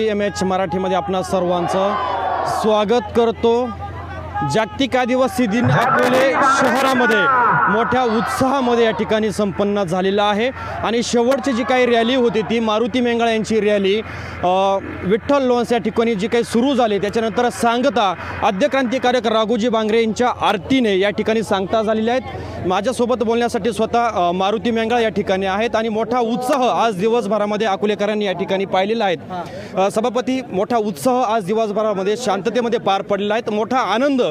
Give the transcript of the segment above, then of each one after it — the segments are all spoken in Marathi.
एम एच मराठीमध्ये आपणा सर्वांचं स्वागत करतो. जागतिक आदिवासी दिन अकोले शहरामध्ये मोठ्या उत्साहामध्ये या ठिकाणी संपन्न झालेला आहे. आणि शेवटची जी काही रॅली होती ती मारुती मेंगळा यांची रॅली विठ्ठल लोन्स या ठिकाणी जी काही सुरू झाली त्याच्यानंतर सांगता आद्यक्रांतिकारक राघोजी बांगरे यांच्या आरतीने या ठिकाणी सांगता झालेल्या आहेत. माझ्यासोबत बोलण्यासाठी स्वतः मारुती मेंगळा या ठिकाणी आहेत आणि मोठा उत्साह आज दिवसभरामध्ये अकोलेकरांनी या ठिकाणी पाहिलेला आहे. सभापती मोठा उत्साह आज दिवसभरामध्ये शांततेमध्ये पार पडलेला आहे. मोठा आनंद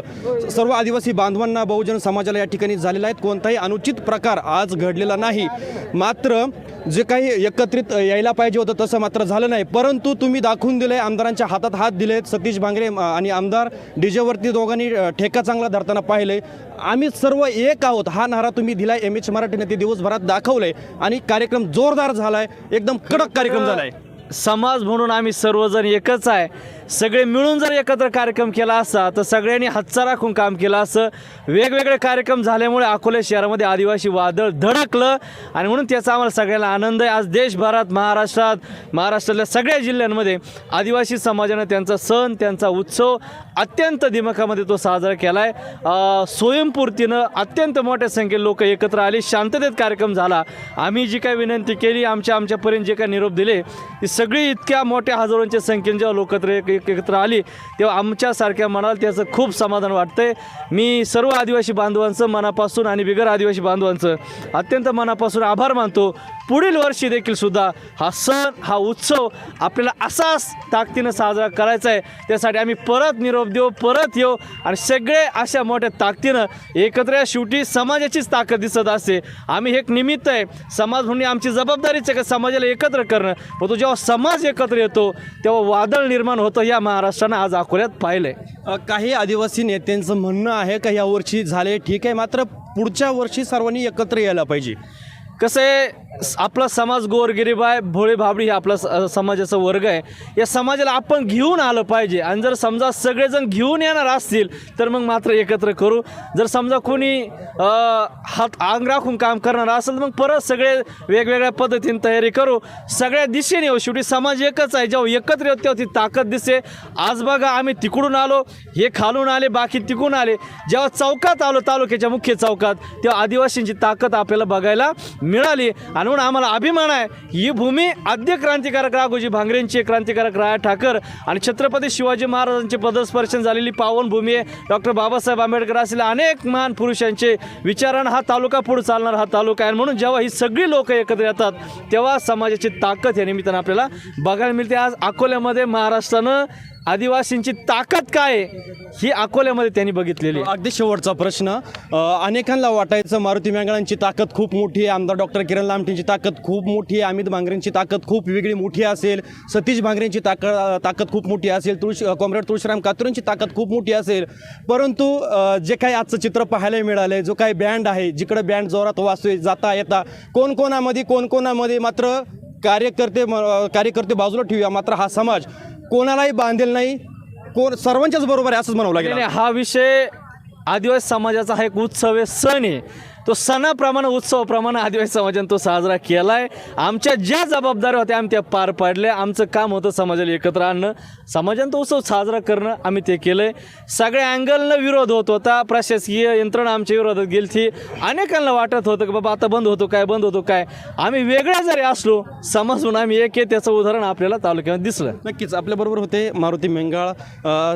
सर्व आदिवासी बांधवांना बहुजन समाजाला या ठिकाणी झालेला आहे. कोणताही अनुचित प्रकार आज घडलेला नाही. मात्र जे काही एकत्रित यायला पाहिजे होतं तसं मात्र झालं नाही. परंतु तुम्ही दाखवून दिले आमदारांच्या हातात हात दिले सतीश भांगरे आणि आमदार डीजेवरती दोघांनी ठेका चांगला धरताना पाहिले आम्ही सर्व एक आहोत. हा नारा तुम्ही दिलाय. एम एच मराठीने ते दिवसभरात दाखवलंय. आणि कार्यक्रम जोरदार झालाय. एकदम कडक कार्यक्रम झालाय. समाज म्हणून आम्ही सर्वजण एकच आहे. सगळे मिळून जर एकत्र कार्यक्रम केला असता तर सगळ्यांनी हातचा राखून काम केलं असं. वेगवेगळे कार्यक्रम झाल्यामुळे अकोले शहरामध्ये आदिवासी वादळ धडकलं आणि म्हणून त्याचा आम्हाला सगळ्यांना आनंद आहे. आज देशभरात महाराष्ट्रात महाराष्ट्रातल्या सगळ्या जिल्ह्यांमध्ये आदिवासी समाजानं त्यांचा सण त्यांचा उत्सव अत्यंत दिमकामध्ये तो साजरा केला आहे स्वयंपूर्तीनं अत्यंत मोठ्या संख्येत लोक एकत्र आले. शांततेत कार्यक्रम झाला. आम्ही जी काय विनंती केली आमच्या आमच्यापर्यंत जे काय निरोप दिले ती सगळी इतक्या मोठ्या हजारोंच्या संख्येने जेव्हा लोकत्र एक- एकत्र आली तेव्हा आमच्यासारख्या मनाला त्याचं खूप समाधान वाटतंय. मी सर्व आदिवासी बांधवांचं मनापासून आणि बिगर आदिवासी बांधवांचं अत्यंत मनापासून आभार मानतो. पुढील वर्षी देखील सुद्धा हा सण हा उत्सव आपल्याला असाच ताकदीनं साजरा करायचा आहे. त्यासाठी आम्ही परत निरोप देऊ परत येऊ आणि सगळे अशा मोठ्या ताकदीनं एकत्र या शेवटी समाजाचीच ताकद दिसत असते. आम्ही हे एक निमित्त आहे. समाज म्हणून आमची जबाबदारीच आहे का समाजाला एकत्र करणं? परंतु जेव्हा समाज एकत्र येतो तेव्हा वादळ निर्माण होतं या महाराष्ट्रानं आज अकोल्यात पाहिलं आहे काही आदिवासी नेत्यांचं म्हणणं आहे का या वर्षी झाले? ठीक आहे मात्र पुढच्या वर्षी सर्वांनी एकत्र यायला पाहिजे. कसं आहे आपला समाज गोरगिरीब आहे भोळे भाबडी हे आपला स- समाजाचा वर्ग आहे. या समाजाला आपण घेऊन आलं पाहिजे आणि जर समजा सगळेजण घेऊन येणार असतील तर मग मात्र एकत्र करू. जर समजा कोणी हात आंग राखून काम करणार असेल तर मग परत सगळे वेगवेगळ्या पद्धतीने तयारी करू. सगळ्या दिशेने येऊ शेवटी समाज एकच आहे. जेव्हा एकत्र येतो तेव्हा ती ताकद दिसते. आज बघा आम्ही तिकडून आलो हे खालून आले बाकी तिकडून आले. जेव्हा चौकात आलो तालुक्याच्या मुख्य चौकात तेव्हा आदिवासींची ताकद आपल्याला बघायला मिळाली. आणि म्हणून आम्हाला अभिमान आहे. ही भूमी आद्य क्रांतिकारक राघोजी भांगरेंची क्रांतिकारक राया ठाकर आणि छत्रपती शिवाजी महाराजांचे पदस्पर्शन झालेली पावन भूमी आहे. डॉक्टर बाबासाहेब आंबेडकर असलेल्या अनेक महान पुरुषांचे विचारानं हा तालुका पुढे चालणार हा तालुका आहे. म्हणून जेव्हा ही सगळी लोक एकत्र येतात तेव्हा समाजाची ताकद या निमित्तानं आपल्याला बघायला मिळते. आज अकोल्यामध्ये महाराष्ट्रानं आदिवासींची ताकद काय ही अकोल्यामध्ये त्यांनी बघितलेली आहे. अगदी शेवटचा प्रश्न. अनेकांना वाटायचं मारुती मेंगळांची ताकद खूप मोठी आहे आमदार डॉक्टर किरण लामटेंची ताकद खूप मोठी आहे अमित भांगरेंची ताकद खूप वेगळी मोठी असेल सतीश भांगरेंची ताकद ताकद खूप मोठी असेल तुळशी कॉम्रेड तुळशीराम कातुरेंची ताकद खूप मोठी असेल. परंतु जे काही आजचं चित्र पाहायला मिळालं आहे जो काही बँड आहे जिकडं बँड जोरात वाचतोय जाता येता कोण कोणामध्ये कोण कोणामध्ये मात्र कार्यकर्ते म- कार्यकर्ते बाजूला ठेवूया मात्र हा समाज कोणालाही बांधेल नाही कोण सर्वांच्याच बरोबर आहे असंच म्हणावं लागेल. हा विषय आदिवासी समाजाचा हा एक उत्सव आहे सण आहे. तो सणाप्रमाणे उत्सवाप्रमाणे आदिवासी समाजाने तो साजरा केला आहे आमच्या ज्या जबाबदाऱ्या होत्या आम्ही त्या पार पाडल्या. आमचं काम होतं समाजाला एकत्र आणणं. समाजाने तो उत्सव साजरा करणं आम्ही ते केलं आहे सगळ्या अँगलनं विरोध होत होता. प्रशासकीय यंत्रणा आमच्या विरोधात गेली ती अनेकांना वाटत होतं की बाबा आता बंद होतो काय बंद होतो काय. आम्ही वेगळ्या जरी असलो समजून आम्ही एक आहे त्याचं उदाहरण आपल्याला तालुक्यामध्ये दिसलं. नक्कीच आपल्याबरोबर होते मारुती मेंगाळ.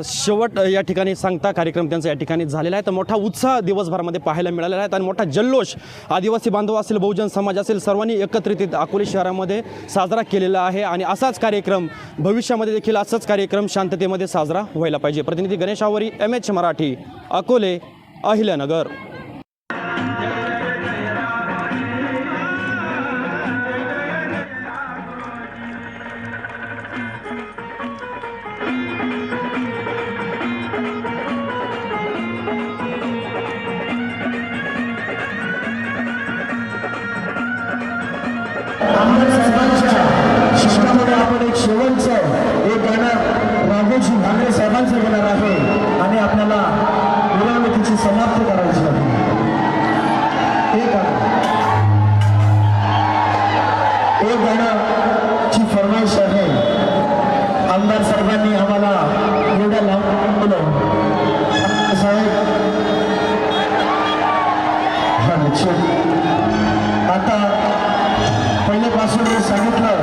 शेवट या ठिकाणी सांगता कार्यक्रम त्यांचा या ठिकाणी झालेला आहे. तर मोठा उत्साह दिवसभरामध्ये पाहायला मिळालेला आहे. आणि मोठा जल्लोष आदिवासी बांधव असेल बहुजन समाज असेल सर्वांनी एकत्रित अकोले शहरामध्ये साजरा केलेला आहे आणि असाच कार्यक्रम भविष्यामध्ये देखील असाच कार्यक्रम शांततेमध्ये साजरा व्हायला पाहिजे. प्रतिनिधी गणेश आवरी एम एच मराठी अकोले अहिल्यानगर. त्यांची समाप्त करायची आहे. एक एक गाण्याची फरमाईश आहे. आमदार साहेबांनी आम्हाला एवढ्या लावून दिलं साहेब आता पहिल्यापासून मी सांगितलं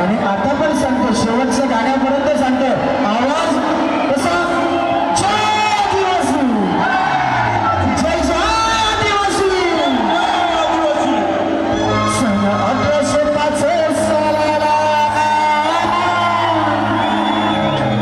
आणि आता पण सांगतो. शेवटच्या गाण्यापर्यंत सांगतो.